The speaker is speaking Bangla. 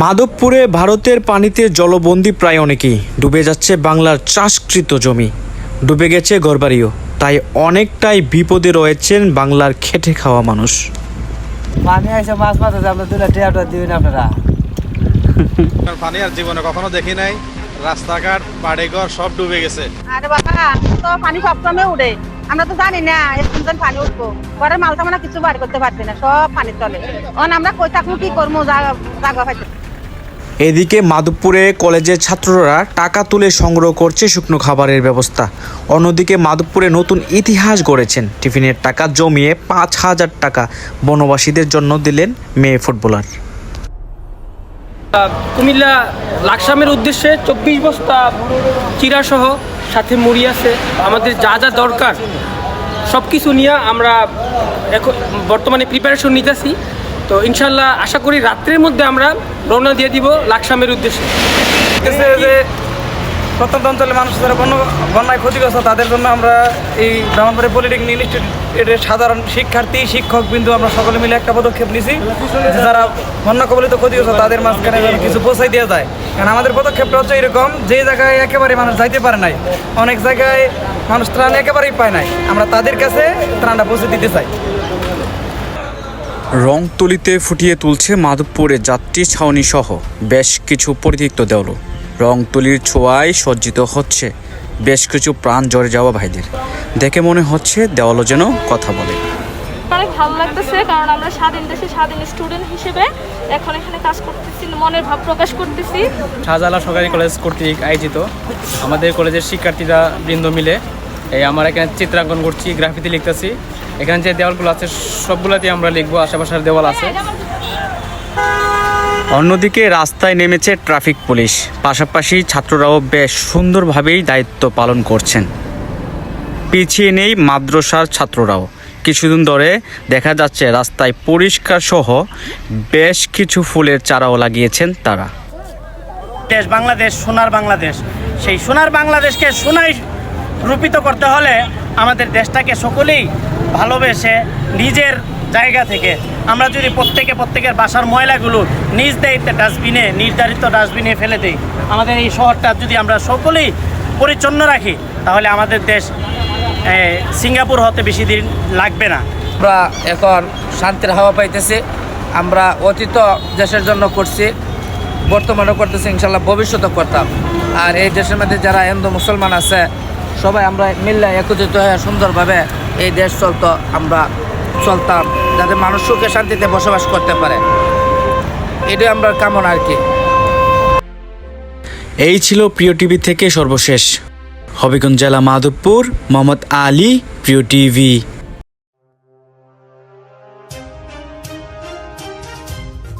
মাধবপুরে ভারতের পানিতে জলবন্দী প্রায় অনেকেই। ডুবে যাচ্ছে বাংলার চাষকৃত জমি। ডুবে গেছে ঘরবাড়িও। তাই অনেকটাই বিপদে রয়েছেন বাংলার খেটে খাওয়া মানুষ। পানি আইসে মাছ মাছ আছে আমরা দুটা টিয়াটা দিবেন আপনারা। পানি আর জীবনে কখনো দেখি নাই। রাস্তাঘাট বাড়িঘর সব ডুবে গেছে। আরে বাবা তো পানি সবসময় উঠে আমরা তো জানি না দিন পানি উঠবো। ঘরের মাল সামানা কিছু বার করতে পারছি না সব পানি অন আমরা কই থাকব কি করব জায়গা জায়গা পাইতে এদিকে মাধবপুরে কলেজের ছাত্ররা টাকা তুলে সংগ্রহ করছে শুকনো খাবারের ব্যবস্থা। অন্যদিকে মাধবপুরে নতুন ইতিহাস গড়েছেন। টিফিনের টাকা জমিয়ে পাঁচ হাজার টাকা বনবাসীদের জন্য দিলেন মেয়ে ফুটবলার। কুমিল্লা লাকসামের উদ্দেশ্যে চব্বিশ বস্তা চিরাসহ সাথে মুড়ি আছে। আমাদের যা যা দরকার সব কিছু নিয়ে আমরা এখন বর্তমানে প্রিপারেশন নিতেছি। তো ইনশাল্লাহ আশা করি রাত্রের মধ্যে আমরা রওনা দিয়ে দিব লাকসামের উদ্দেশ্যে। যে প্রত্যন্ত অঞ্চলের মানুষ যারা বন্য বন্যায় ক্ষতিগ্রস্ত, তাদের জন্য আমরা এই ব্রাহ্মণবাড়ি পলিটেকনিক ইনস্টিটিউটের সাধারণ শিক্ষার্থী, শিক্ষক বিন্দু আমরা সকলে মিলে একটা পদক্ষেপ নিছি যারা বন্যা কবলিত ক্ষতিগ্রস্ত, তাদের মাঝখানে কিছু পৌঁছাই দেওয়া যায়। কারণ আমাদের পদক্ষেপটা হচ্ছে এরকম, যে জায়গায় একেবারে মানুষ যাইতে পারে নাই, অনেক জায়গায় মানুষ ত্রাণ একেবারেই পায় নাই, আমরা তাদের কাছে ত্রাণটা পৌঁছে দিতে চাই। রংতুলিতে ফুটিয়ে তুলছে মাধবপুরে যাত্রী ছাউনি সহ বেশ কিছু পরিত্যক্ত দেওয়াল রংতুলির ছোঁয়ায় সজ্জিত হচ্ছে বেশ কিছু প্রাণ জ্বরে যাওয়া ভাইদের। দেখে মনে হচ্ছে দেওয়ালও যেন কথা বলে। অনেক ভালো লাগতেছে কারণ আমরা স্বাধীন দেশে স্বাধীন স্টুডেন্ট হিসেবে এখন এখানে কাজ করতেছি মনের ভাব প্রকাশ করতেছি। শাহজালাল সরকারি কলেজ কর্তৃক আয়োজিত আমাদের কলেজের শিক্ষার্থীরা বৃন্দ মিলে এই আমরা এখানে চিত্রাঙ্কন করছি গ্রাফিতি লিখতেছি। এখানে যে দেওয়ালগুলো আছে সবগুলোতে আমরা লিখব, আশেপাশের দেওয়াল আছে। অন্যদিকে রাস্তায় নেমেছে ট্রাফিক পুলিশ। পাশাপাশি ছাত্ররাও বেশ সুন্দরভাবেই দায়িত্ব পালন করছেন। পিছিয়ে নেই মাদ্রাসার ছাত্ররাও। কিছুদিন ধরে দেখা যাচ্ছে রাস্তায় পরিষ্কার সহ বেশ কিছু ফুলের চারাও লাগিয়েছেন তারা। দেশ বাংলাদেশ, সোনার বাংলাদেশ। সেই সোনার বাংলাদেশকে সোনায় রূপিত করতে হলে আমাদের দেশটাকে সকলেই ভালোবেসে নিজের জায়গা থেকে। আমরা যদি প্রত্যেকে প্রত্যেকের বাসার ময়লাগুলো নিজ দায়িত্বে ডাস্টবিনে, নির্ধারিত ডাস্টবিনে ফেলে দিই, আমাদের এই শহরটা যদি আমরা সকলেই পরিচ্ছন্ন রাখি, তাহলে আমাদের দেশ সিঙ্গাপুর হতে বেশি দিন লাগবে না। আমরা এখন শান্তির হাওয়া পাইতেছি। আমরা অতীত দেশের জন্য করছি বর্তমানে করতেছি, ইনশাল্লাহ ভবিষ্যতে করতাম। আর এই দেশের মধ্যে যারা হিন্দু, মুসলমান আছে, সবাই আমরা মিললে একত্রিত হয়ে সুন্দরভাবে এই দেশ চলতো, আমরা চলতাম, যাতে মানুষ সুখে শান্তিতে বসবাস করতে পারে। এটাই আমরা কামনা আর কি। এই ছিল প্রিয় টিভি থেকে সর্বশেষ। হবিগঞ্জ জেলা মাধবপুর, মোহাম্মদ আলী, প্রিয় টিভি।